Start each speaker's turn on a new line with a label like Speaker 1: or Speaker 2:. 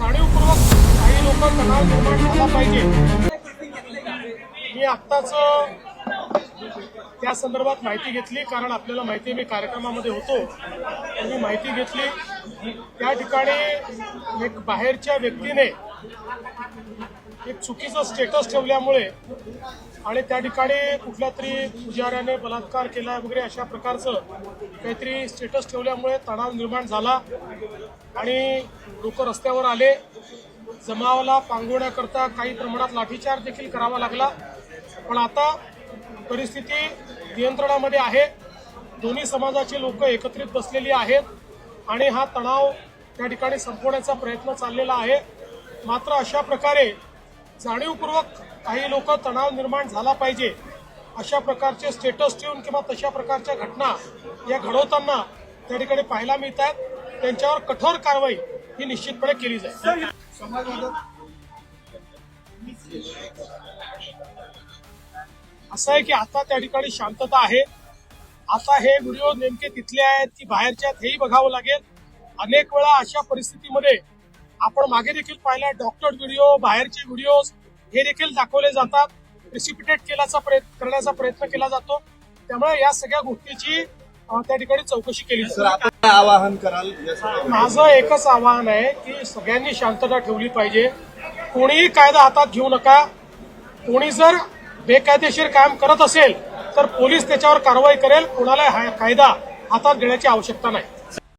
Speaker 1: जाणीवपूर्वक काही लोक तणाव निर्माण झाला पाहिजे. मी आत्ताच त्या संदर्भात माहिती घेतली कारण आपल्याला माहिती मी कार्यक्रमामध्ये होतो. मी माहिती घेतली. त्या ठिकाणी एक बाहेरच्या व्यक्तीने एक चुकीचं स्टेटस ठेवल्यामुळे आणि त्या ठिकाणी कुठल्या तरी पुजाऱ्याने बलात्कार केला वगैरे अशा प्रकारचं काहीतरी स्टेटस ठेवल्यामुळे तणाव निर्माण झाला आणि लोक रस्त्यावर आले. जमावाला पांगवण्याकरता काही प्रमाणात लाठीचार देखील करावा लागला. पण आता परिस्थिती नियंत्रणामध्ये आहे. दोन्ही समाजाचे लोक एकत्रित बसलेली आहेत आणि हा तणाव त्या ठिकाणी संपवण्याचा प्रयत्न चाललेला आहे. मात्र अशा प्रकारे जाणीवपूर्वक काही लोक तणाव निर्माण झाला पाहिजे. अशा प्रकारचे स्टेटस ठेवून किंवा तशा प्रकारच्या घटना या घडवताना त्या ठिकाणी पाहायला मिळत आहेत त्यांच्यावर कठोर कारवाई ही निश्चितपणे केली जाईल. असं आहे की आता त्या ठिकाणी शांतता आहे. आता हे व्हिडिओ नेमके तिथले आहेत की बाहेरचे आहेत हेही बघावं लागेल. अनेक वेळा अशा परिस्थितीमध्ये आपण मागे देखील पाहिला डॉक्टर व्हिडिओ बाहेरचे व्हिडिओ हे देखील दाखवले जातात. प्रिसिपिटेट केल्याचा प्रयत्न करण्याचा प्रयत्न केला जातो. त्यामुळे या सगळ्या गोष्टीची त्या ठिकाणी चौकशी केली जाते.
Speaker 2: आवाहन कराल
Speaker 1: माझं एकच आवाहन आहे की सगळ्यांनी शांतता ठेवली पाहिजे. कोणीही कायदा हातात घेऊ नका. कोणी जर बेकायदेशीर काम करत असेल तर पोलीस त्याच्यावर कारवाई करेल. कोणाला कायदा हातात घेण्याची आवश्यकता नाही.